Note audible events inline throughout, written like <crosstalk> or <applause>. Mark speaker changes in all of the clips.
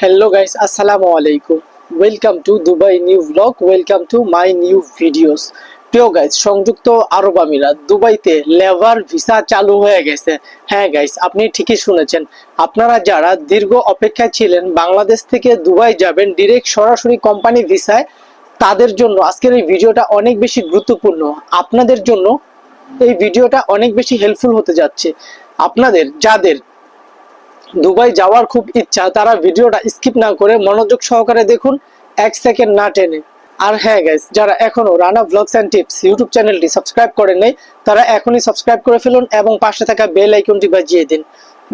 Speaker 1: Hello guys আসসালামু আলাইকুম welcome to Dubai new blog welcome to my new videos প্রিয় guys সংযুক্ত আরব আমিরাত, দুবাইতে লেবার ভিসা চালু হয়ে গেছে। হ্যাঁ গাইস আপনি ঠিকই শুনেছেন। আপনারা যারা দীর্ঘ অপেক্ষায় ছিলেন, বাংলাদেশ থেকে দুবাই যাবেন ডিরেক্ট সরাসরি কোম্পানি ভিসায় তাদের জন্য আজকের এই ভিডিওটা অনেক বেশি গুরুত্বপূর্ণ। আপনাদের জন্য এই ভিডিওটা অনেক বেশি হেল্পফুল হতে যাচ্ছে। আপনাদের, যাদের দুবাই যাওয়ার খুব ইচ্ছা, তারা ভিডিওটা স্কিপ না করে মনোযোগ সহকারে দেখুন, এক সেকেন্ড না টেনে। আর হ্যাঁ গাইস যারা এখনও Rana blogs and tips YouTube চ্যানেলটি সাবস্ক্রাইব করেন নাই, তারা এখনই সাবস্ক্রাইব করে ফেলুন এবং পাশে থাকা বেল আইকনটি বাজিয়ে দিন,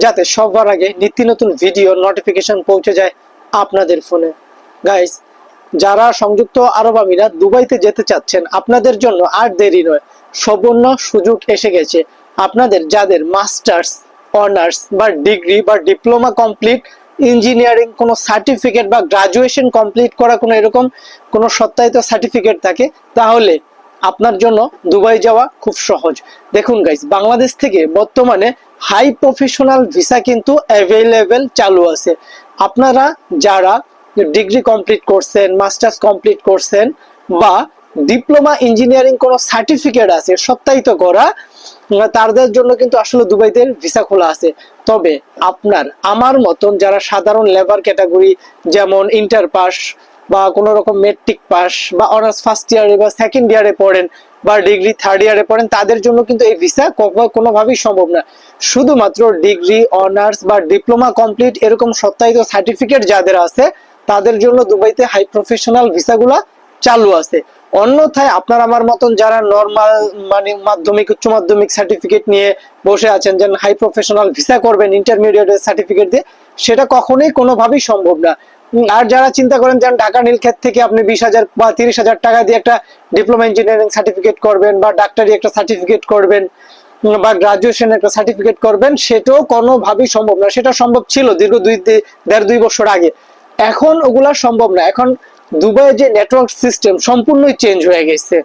Speaker 1: যাতে সবার আগে নিত্য নতুন ভিডিও নোটিফিকেশন পৌঁছে যায় আপনাদের ফোনে গাইস যারা সংযুক্ত আরব আমিরাত দুবাইতে যেতে চাচ্ছেন, আপনাদের জন্য আর দেরি নয় সুবর্ণ সুযোগ এসে গেছে। আপনাদের, যাদের মাস্টার্স অনার্স বা ডিগ্রি বা ডিপ্লোমা কমপ্লিট ইঞ্জিনিয়ারিং কোনো সার্টিফিকেট বা গ্রাজুয়েশন কমপ্লিট করা কোনো এরকম কোনো সত্যায়িত সার্টিফিকেট থাকে, তাহলে আপনার জন্য দুবাই যাওয়া খুব সহজ। দেখুন গাইস বাংলাদেশ থেকে বর্তমানে হাই প্রফেশনাল ভিসা কিন্তু অ্যাভেলেবেল চালু আছে। আপনারা যারা ডিগ্রি কমপ্লিট করছেন মাস্টার্স কমপ্লিট করছেন বা ডিপ্লোমা ইঞ্জিনিয়ারিং কোনো সার্টিফিকেট আছে, সত্যায়িত করা তাদের জন্য কিন্তু আসলে দুবাইতে ভিসা খোলা আছে। তবে আপনার, আমার মতন যারা সাধারণ লেবার ক্যাটাগরি যেমন ইন্টার পাস বা কোনো রকম মেট্রিক পাস বা অনার্স ফার্স্ট ইয়ারে বা সেকেন্ড ইয়ারে পড়েন বা ডিগ্রি থার্ড ইয়ারে পড়েন, তাদের জন্য কিন্তু এই ভিসা কোনোভাবেই সম্ভব না। শুধুমাত্র ডিগ্রি অনার্স বা ডিপ্লোমা কমপ্লিট এরকম সত্যায়িত সার্টিফিকেট যাদের আছে, তাদের জন্য দুবাইতে হাই প্রফেশনাল ভিসাগুলা চালু আছে। অন্যথায় আপনার আমার মতন যারা নর্মাল মানে মাধ্যমিক, উচ্চ মাধ্যমিক সার্টিফিকেট নিয়ে বসে আছেন যেন হাই প্রফেশনাল ভিসা করবেন ইন্টারমিডিয়েট সার্টিফিকেট দিয়ে, সেটা কখনোই কোনোভাবেই সম্ভব না। আর যারা চিন্তা করেন যেন ঢাকা নীলক্ষেত থেকে আপনি বিশ হাজার বা তিরিশ হাজার টাকা দিয়ে একটা ডিপ্লোমা ইঞ্জিনিয়ারিং সার্টিফিকেট করবেন বা ডাক্তারি একটা সার্টিফিকেট করবেন বা গ্রাজুয়েশন একটা সার্টিফিকেট করবেন, সেটাও কোনোভাবেই সম্ভব না। সেটা সম্ভব ছিল দীর্ঘ দুই দেড় দুই বছর আগে। এখন ওগুলা সম্ভব না। এখন দুবাইয়ের যে নেটওয়ার্ক সিস্টেম সম্পূর্ণই চেঞ্জ হয়ে গেছে।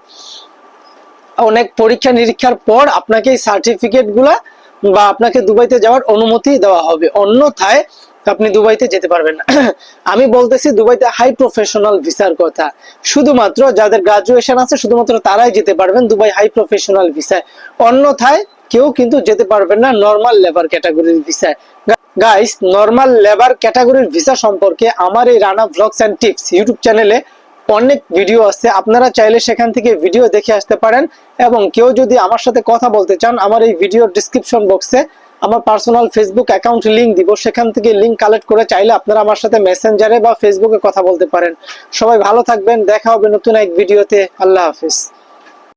Speaker 1: অনেক পরীক্ষা নিরীক্ষার পর আপনাকে এই সার্টিফিকেটগুলা বা আপনাকে দুবাইতে যাওয়ার অনুমতি দেওয়া হবে। অন্যথায় আপনি দুবাইতে যেতে পারবেন না। <clears throat> আমি বলতেছি দুবাইতে হাই প্রফেশনাল ভিসার কথা। শুধুমাত্র যাদের গ্রাজুয়েশন আছে, শুধুমাত্র তারাই যেতে পারবেন দুবাই হাই প্রফেশনাল ভিসায় অন্যথায় কেউ কিন্তু যেতে পারবেন না নর্মাল লেবার ক্যাটাগরির ভিসায় গাইস নর্মাল লেবার ক্যাটাগরির ভিসা সম্পর্কে আমার এই Rana vlogs and tips YouTube চ্যানেলে অনেক ভিডিও আছে। আপনারা চাইলে সেখান থেকে ভিডিও দেখে আসতে পারেন এবং কেউ যদি আমার সাথে কথা বলতে চান, আমার এই ভিডিওর ডিসক্রিপশন বক্সে আমার পার্সোনাল ফেসবুক অ্যাকাউন্ট লিংক দিব। সেখান থেকে লিংক কালেক্ট করে চাইলে আপনারা আমার সাথে মেসেঞ্জারে বা ফেসবুকে কথা বলতে পারেন। সবাই ভালো থাকবেন। দেখা হবে নতুন এক ভিডিওতে আল্লাহ হাফিজ।